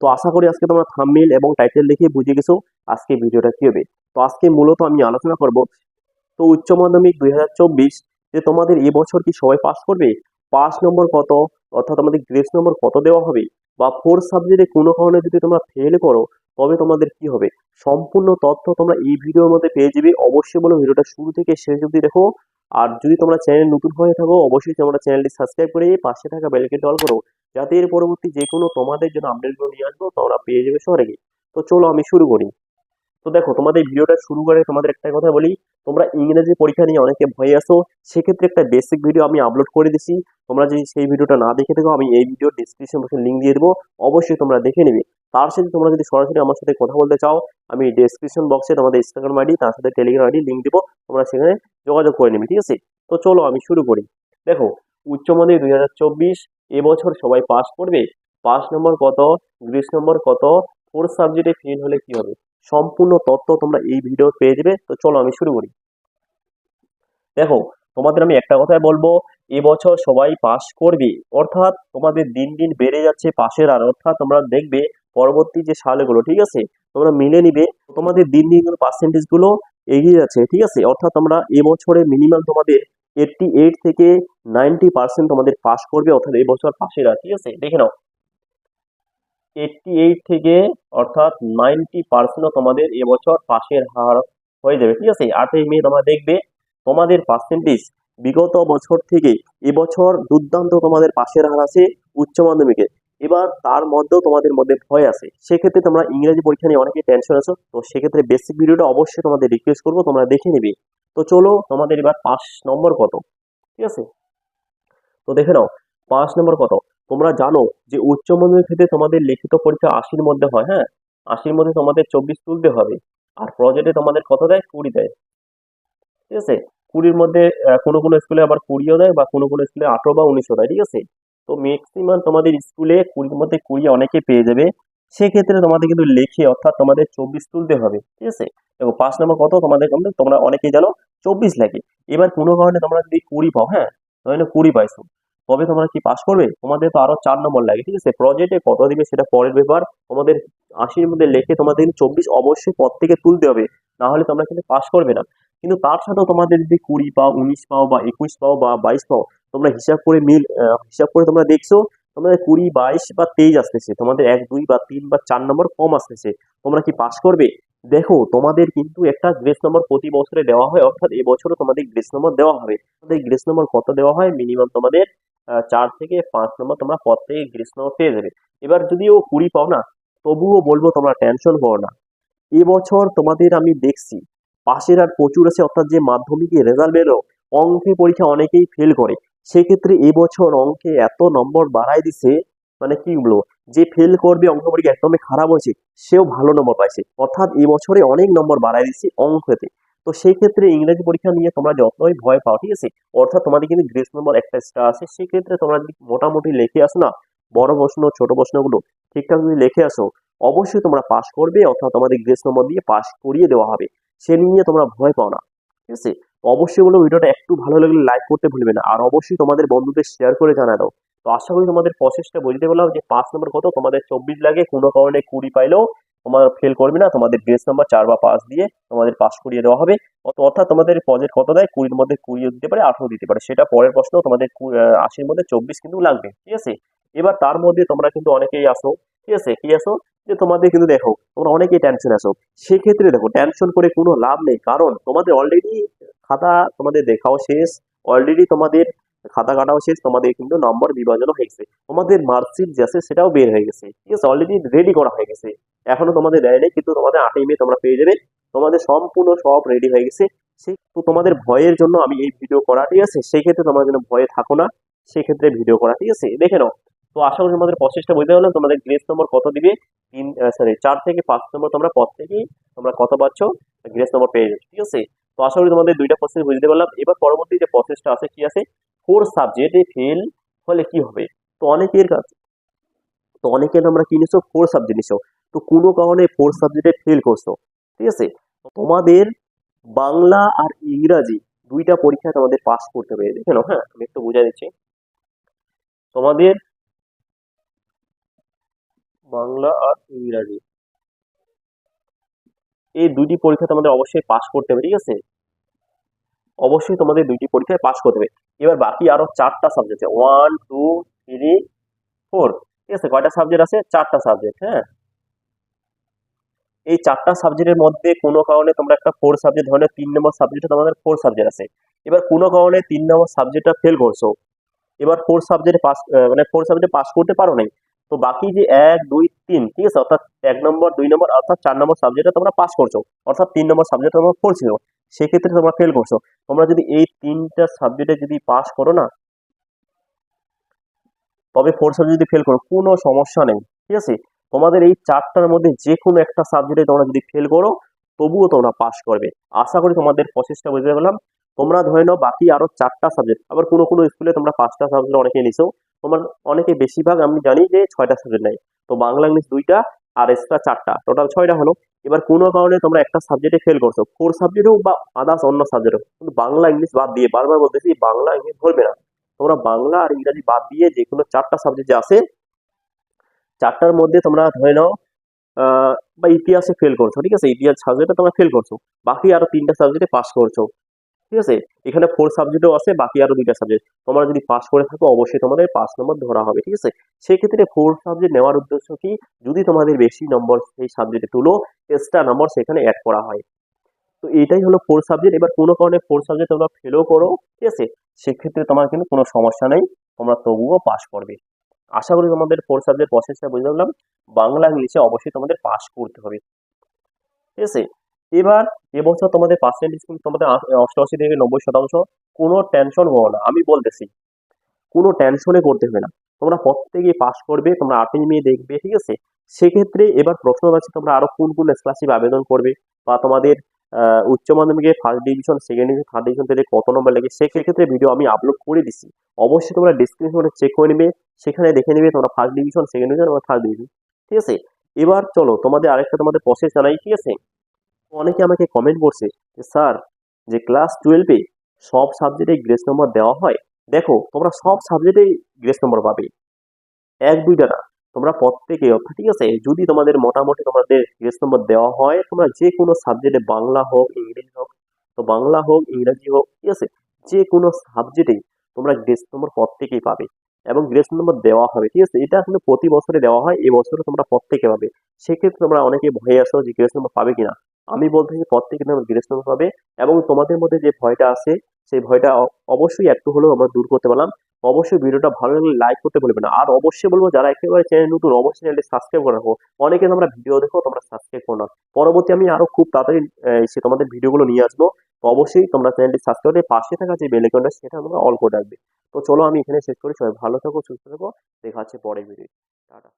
তো আশা করি আজকে তোমরা থাম্বনেল এবং টাইটেল দেখে বুঝে গেছো আজকে ভিডিওটা কি হবে তো আজকে মূলত আমি আলোচনা করব তো উচ্চ মাধ্যমিক দুই হাজার চব্বিশ যে তোমাদের এবছর কি সবাই পাস করবে? পাস নম্বর কত? অর্থাৎ তোমাদের গ্রেস নম্বর কত দেওয়া হবে? বা ফোর সাবজেক্টে কোনো কারণে যদি তোমরা ফেল করো, তবে তোমাদের কি হবে? সম্পূর্ণ তথ্য তোমরা এই ভিডিওর মধ্যে পেয়ে যাবে। অবশ্যই বলো ভিডিওটা শুরু থেকে শেষ অবধি দেখো। আর যদি তোমরা চ্যানেল নতুন হয়ে থাকো, অবশ্যই তোমরা চ্যানেলটি সাবস্ক্রাইব করে পাশে থাকা বেলকে ডল করো। যাতে এর পরবর্তী যে কোনো তোমাদের জন্য আপডেটগুলো নিয়ে আসব, তোমরা পেয়ে যাবে সরে তো চলো আমি শুরু করি। তো দেখো, তোমাদের ভিডিওটা শুরু করে তোমাদের একটা কথা বলি। তোমরা ইংরেজি পরীক্ষা নিয়ে অনেকে ভয়ে আসো সেক্ষেত্রে একটা বেসিক ভিডিও আমি আপলোড করে দিছি। তোমরা যদি সেই ভিডিওটা না দেখে থাকো, আমি এই ভিডিও ডিসক্রিপশন বক্সে লিঙ্ক দিয়ে দেবো। অবশ্যই তোমরা দেখে নেবে। তার সাথে তোমরা যদি সরাসরি আমার সাথে কথা বলতে চাও, আমি ডিসক্রিপশন বক্সে তোমাদের ইনস্টাগ্রাম আইডি তার সাথে টেলিগ্রাম আইডি লিঙ্ক দেবো। তোমরা সেখানে যোগাযোগ করে নেবে, ঠিক আছে? তো চলো আমি শুরু করি। দেখো, উচ্চ মাধ্যমিক দুই হাজার চব্বিশ এবছর সবাই পাস করবে। পাস নম্বর কত? গ্রিস নম্বর কত? ফোর্থ সাবজেক্টে ফেল হলে কি হবে? সম্পূর্ণ তথ্য তোমরা এই ভিডিও পেয়ে যাবে। তো চলো আমি শুরু করি। দেখো, তোমাদের আমি একটা কথাই বলব। এবছর সবাই পাস করবে। অর্থাৎ তোমাদের দিন দিন বেড়ে যাচ্ছে পাশের আর। অর্থাৎ তোমরা দেখবে পরবর্তী যে সালগুলো, ঠিক আছে? তোমরা মিলে নিবে। তোমাদের দিন দিন পার্সেন্টেজগুলো এগিয়ে যাচ্ছে, ঠিক আছে? অর্থাৎ তোমরা এবছরে মিনিমাম তোমাদের এইটটি এইট থেকে নাইনটি পার্সেন্ট তোমাদের পাস করবে, অর্থাৎ এবছর পাশেরা ঠিক আছে? দেখে নাও। এইটটি এইট থেকে, অর্থাৎ নাইনটি পার্সেন্টও তোমাদের এবছর পাশের হার হয়ে যাবে, ঠিক আছে? আটই মে তোমরা দেখবে, তোমাদের পার্সেন্টেজ বিগত বছর থেকে এবছর দুর্দান্ত তোমাদের পাশের হার আছে উচ্চ মাধ্যমিকে। এবার তার মধ্যেও তোমাদের মধ্যে ভয় আছে। সেক্ষেত্রে তোমরা ইংরেজি পরীক্ষা নিয়ে অনেকেই টেনশন আছো, তো সেক্ষেত্রে বেসিক ভিডিওটা অবশ্যই তোমাদের রিকোয়েস্ট করব, তোমরা দেখে নিবে। তো চলো তোমাদের এবার পাঁচ নম্বর কত, ঠিক আছে? তো দেখে নাও, পাঁচ নম্বর কত। তোমরা জানো যে উচ্চ মাধ্যমিক ক্ষেত্রে তোমাদের লিখিত পরীক্ষা আশির মধ্যে হয় হ্যাঁ? আশির মধ্যে তোমাদের চব্বিশ তুলতে হবে। আর প্রজেক্টে তোমাদের কত দেয়? কুড়ি দেয়। ঠিক আছে? কুড়ির মধ্যে কোনো কোনো স্কুলে আবার কুড়িও দেয় বা কোনো কোনো স্কুলে আঠারো বা উনিশও দেয়, ঠিক আছে? তো ম্যাক্সিমাম তোমাদের স্কুলে কুড়ির মধ্যে কুড়ি অনেকে পেয়ে যাবে। সেক্ষেত্রে তোমাদের কিন্তু লেখে অর্থাৎ তোমাদের চব্বিশ তুলতে হবে, ঠিক আছে? দেখো পাঁচ নম্বর কত? তোমাদের কিন্তু তোমরা অনেকেই জানো, চব্বিশ লাগে এবার কোনো কারণে তোমরা যদি কুড়ি পাও হ্যাঁ? ধরে কুড়ি পাইছো। তবে তোমরা কি পাস করবে? তোমাদের তো আরও চার নম্বর লাগে, ঠিক আছে? প্রজেক্টে কত দিবে সেটা পরের ব্যাপার তোমাদের আশির মধ্যে লেখে তোমাদের কিন্তু চব্বিশ অবশ্যই পর থেকে তুলতে হবে না হলে তোমরা কিন্তু পাস করবে না। কিন্তু তার সাথেও তোমাদের যদি কুড়ি পাও, উনিশ পাও বা একুশ পাও বা বাইশ পাও, তোমরা হিসাব করে মিল হিসাব করে তোমরা দেখছ তোমাদের কুড়ি, বাইশ বা তেইশ আসতেছে, তোমাদের এক, দুই বা তিন বা চার নম্বর কম আসতেছে, তোমরা কি পাস করবে? দেখো, তোমাদের কিন্তু একটা গ্রেস নম্বর প্রতি বছরে দেওয়া হয়, অর্থাৎ এবছরও তোমাদের গ্রেস নম্বর দেওয়া হবে। তোমাদের গ্রেস নম্বর কত দেওয়া হয়? মিনিমাম তোমাদের চার থেকে পাঁচ নম্বর তোমরা পর থেকে গ্রেস নম্বর পেয়ে যাবে। এবার যদিও কুড়ি পাও না, তবুও বলব তোমরা টেনশন করো না। এবছর তোমাদের আমি দেখছি, পাশের আর প্রচুর আছে, অর্থাৎ যে মাধ্যমিকের রেজাল্ট বেরো অঙ্কে পরীক্ষা অনেকেই ফেল করে। সেক্ষেত্রে এবছর অঙ্কে এত নম্বর বাড়াই দিছে মানে কি বলব, যে ফেল করবে অঙ্ক পরীক্ষা একদমই খারাপ হয়েছে, সেও ভালো নম্বর পাইছে। অর্থাৎ এবছরে অনেক নম্বর বাড়াই দিচ্ছে অঙ্কতে। তো সেই ক্ষেত্রে ইংরেজি পরীক্ষা নিয়ে তোমরা যতই ভয় পাও, ঠিক আছে? অর্থাৎ তোমাদের কিন্তু গ্রেস নম্বর একটা এক্সট্রা আছে সেক্ষেত্রে তোমরা যদি মোটামুটি লিখে আসো না, বড় প্রশ্ন, ছোট প্রশ্নগুলো ঠিকঠাক যদি লিখে আসো, অবশ্যই তোমরা পাশ করবে, অর্থাৎ তোমাদের গ্রেস নম্বর দিয়ে পাশ করিয়ে দেওয়া হবে। সে নিয়ে তোমরা ভয় পাও না, ঠিক আছে? অবশ্যই বলো ভিডিওটা একটু ভালো লাগলে লাইক করতে ভুলবে না। আর অবশ্যই তোমাদের বন্ধুদের শেয়ার করে জানা দাও। তো আশা করি তোমাদের প্রসেসটা বুঝতে পারলাম যে পাঁচ নম্বর কত? তোমাদের চব্বিশ লাগে, কোনো কারণে কুড়ি পাইলেও তোমার ফেল করবে না। তোমাদের ড্রেস নাম্বার চার বা পাঁচ দিয়ে তোমাদের পাস করিয়ে দেওয়া হবে। অর্থাৎ তোমাদের প্রজেক্ট কত দেয়? কুড়ির মধ্যে কুড়িও দিতে পারে, আঠারো দিতে পারে। সেটা পরের প্রশ্ন, তোমাদের আশির মধ্যে চব্বিশ কিন্তু লাগবে, ঠিক আছে? এবার তার মধ্যে তোমরা কিন্তু অনেকেই আসো, ঠিক আছে? কি আসো? যে তোমাদের কিন্তু দেখো, তোমরা অনেকেই টেনশন আসো সেক্ষেত্রে দেখো টেনশন করে কোনো লাভ নেই। কারণ তোমাদের অলরেডি খাতা তোমাদের দেখাও শেষ। অলরেডি তোমাদের খাতা কাটাও শেষ, তোমাদের কিন্তু নম্বর বিভাজনও হয়ে গেছে। তোমাদের মার্কশিট যে আছে সেটাও বের হয়ে গেছে। ঠিক আছে অলরেডি রেডি করা হয়ে গেছে। এখনও তোমাদের দেয় নেই, কিন্তু তোমাদের আটই মে তোমরা পেয়ে যাবে। তোমাদের সম্পূর্ণ সব রেডি হয়ে গেছে। সেই তো তোমাদের ভয়ের জন্য আমি এই ভিডিও করা, ঠিক আছে? সেই ক্ষেত্রে তোমরা যেন ভয়ে থাকো না। সেক্ষেত্রে ভিডিও করা, ঠিক আছে? দেখে নাও। তো আশা করি তোমাদের প্রসেসটা বুঝতে পারলাম তোমাদের গ্রেস নম্বর কত দিবে? তিন সরি চার থেকে পাঁচ নম্বর তোমরা পর থেকেই তোমরা কত পাচ্ছ? গ্রেস নম্বর পেয়ে যাচ্ছ ঠিক আছে? তো আশা করি তোমাদের দুইটা প্রসেস বুঝতে পারলাম। এবার পরবর্তী যে প্রসেসটা আছে, কি আছে? ফোর সাবজেক্টে ফেল হলে কি হবে? তো অনেকের কাছে তো অনেকের আমরা কি নিছো? ফোর সাবজেক্ট নিছো। তো কোনো কারণে ফোর সাবজেক্টে ফেল করছ। ঠিক আছে? তোমাদের বাংলা আর ইংরাজি দুইটা পরীক্ষা তোমাদের পাস করতে হবে দেখে নাও হ্যাঁ আমি একটু বুঝাই দিচ্ছি। তোমাদের বাংলা আর ইংরাজি। এই দুইটি পরীক্ষা তোমাদের অবশ্যই পাস করতে হবে, ঠিক আছে? অবশ্যই তোমাদের দুইটি পরীক্ষায় পাস করতে হবে। এবার বাকি আরও চারটা সাবজেক্ট আছে। ওয়ান টু থ্রি ফোর ঠিক আছে? কয়টা সাবজেক্ট আছে? চারটা সাবজেক্ট হ্যাঁ? এই চারটা সাবজেক্টের মধ্যে কোনো কারণে তোমরা একটা ফোর সাবজেক্ট ধরনের তিন নম্বর সাবজেক্টে তোমাদের ফোর সাবজেক্ট আছে। এবার কোনো কারণে তিন নম্বর সাবজেক্টটা ফেল করছ। এবার ফোর সাবজেক্টে পাস মানে ফোর সাবজেক্টে পাস করতে পারো নাই। তো বাকি যে এক, দুই, তিন, ঠিক আছে? অর্থাৎ এক নম্বর, দুই নম্বর, অর্থাৎ চার নম্বর সাবজেক্টে তোমরা পাস করছ। অর্থাৎ তিন নম্বর সাবজেক্ট তোমরা ফোর সেক্ষেত্রে তোমরা ফেল করছ। তোমরা যদি এই তিনটা সাবজেক্টে যদি পাস করো না, তবে ফোর সাবজেক্ট যদি ফেল করো, কোনো সমস্যা নেই। ঠিক আছে? তোমাদের এই চারটার মধ্যে যে কোনো একটা সাবজেক্টে তোমরা যদি ফেল করো, তবুও তোমরা পাস করবে। আশা করি তোমাদের প্রসেসটা বুঝতে পারলাম। তোমরা ধরে নাও বাকি আরও চারটা সাবজেক্ট আবার কোনো কোনো স্কুলে তোমরা পাঁচটা সাবজেক্ট অনেকে নিছো। তোমার অনেকে বেশিরভাগ আমি জানি যে ছয়টা সাবজেক্ট নেয়। তো বাংলা, ইংলিশ দুইটা আর এক্সট্রা চারটা। টোটাল ছয়টা হলো। এবার কোনো কারণে তোমরা একটা সাবজেক্টে ফেল করছ। ফোর সাবজেক্ট হোক বা আদার্স অন্য সাবজেক্ট হোক, কিন্তু বাংলা, ইংলিশ বাদ দিয়ে বারবার বলতেছি, বাংলা, ইংলিশ ধরবে না। তোমরা বাংলা আর ইংরাজি বাদ দিয়ে যে কোনো চারটা সাবজেক্ট যে আছে চারটার মধ্যে তোমরা ধরে নাও বা ইতিহাসে ফেল করছ, ঠিক আছে? ইতিহাস সাবজেক্টে তোমরা ফেল করছ। বাকি আরও তিনটা সাবজেক্টে পাস করছ। ঠিক আছে? এখানে ফোর সাবজেক্টও আছে, বাকি আরও দুইটা সাবজেক্ট তোমরা যদি পাস করে থাকো, অবশ্যই তোমাদের পাঁচ নম্বর ধরা হবে, ঠিক আছে? সেক্ষেত্রে ফোর সাবজেক্ট নেওয়ার উদ্দেশ্য কি? যদি তোমাদের বেশি নম্বর সেই সাবজেক্টে তুলো এক্সট্রা নম্বর সেখানে অ্যাড করা হয়। তো এটাই হলো ফোর সাবজেক্ট এবার কোনো কারণে ফোর সাবজেক্ট তোমরা ফেলও করো, ঠিক আছে? সেক্ষেত্রে তোমার কিন্তু কোনো সমস্যা নেই, তোমরা তবুও পাস করবে। আশা করি তোমাদের ফোর সাবজেক্ট প্রসেসটা পারলাম বাংলা, ইংলিশে অবশ্যই তোমাদের পাস করতে হবে। ঠিক আছে? এবার এবছর তোমাদের পার্সেন্টেজ কিন্তু তোমাদের অষ্টআশি থেকে নব্বই শতাংশ, কোনো টেনশন হব না। আমি বলতেছি, কোনো টেনশনে করতে হবে না। তোমরা প্রত্যেকে পাস করবে, তোমরা আটই মে দেখবে, ঠিক আছে? সেক্ষেত্রে এবার প্রশ্ন আছে তোমরা আরও কোন কোন স্কলারশিপ আবেদন করবে? বা তোমাদের উচ্চ মাধ্যমিকে first division second division third division থেকে কত নম্বর লাগে? সেক্ষেত্রে ভিডিও আমি আপলোড করে দিচ্ছি অবশ্যই তোমরা ডিসক্রিপশনে চেক করে নেবে, সেখানে দেখে নেবে তোমরা ফার্স্ট ডিভিশন সেকেন্ড ডিভিশন বা থার্ড ডিভিশন ঠিক আছে? এবার চলো, তোমাদের আরেকটা তোমাদের প্রসেস জানাই, ঠিক আছে? অনেকে আমাকে কমেন্ট করছে যে, স্যার, যে ক্লাস টুয়েলভে সব সাবজেক্টে গ্রেস নম্বর দেওয়া হয়? দেখো, তোমরা সব সাবজেক্টেই গ্রেস নম্বর পাবে। এক, দুইটা না। তোমরা প্রত্যেকে, অর্থাৎ ঠিক আছে, যদি তোমাদের মোটামুটি তোমাদের গ্রেস নম্বর দেওয়া হয়, তোমরা যে কোনো সাবজেক্টে বাংলা হোক, ইংরেজি হোক, তো বাংলা হোক, ইংরাজি হোক, ঠিক আছে যে কোনো সাবজেক্টেই তোমরা গ্রেস নম্বর প্রত্যেকেই পাবে এবং গ্রেস নম্বর দেওয়া হবে, ঠিক আছে, এটা কিন্তু প্রতি বছরে দেওয়া হয়, এই তোমরা প্রত্যেকে পাবে। সেক্ষেত্রে তোমরা অনেকে ভয়ে আসো যে গ্রেস নম্বর পাবে কিনা। আমি বলতে চাই প্রত্যেকে তোমরা নম্বর পাবে এবং তোমাদের মধ্যে যে ভয়টা আছে, সেই ভয়টা অবশ্যই একটু হলেও আমরা দূর করতে পারলাম। অবশ্যই ভিডিওটা ভালো লাগলে লাইক করতে বলবে না। আর অবশ্যই বলব, যারা একেবারে চ্যানেল নতুন, অবশ্যই চ্যানেলটি সাবস্ক্রাইব করে রাখো। অনেকে তোমরা ভিডিও দেখো, তোমরা সাবস্ক্রাইব করো না। পরবর্তী আমি আরও খুব তাড়াতাড়ি সে তোমাদের ভিডিওগুলো নিয়ে আসব। অবশ্যই তোমরা চ্যানেলটি সাবস্ক্রাইব করে পাশে থাকা যে বেল আইকনটা সেটা তোমরা অল করে রাখবে। তো চলো আমি এখানে শেষ করি। সবাই ভালো থাকো, সুস্থ থাকো। দেখা হচ্ছে পরের ভিডিও টাটা।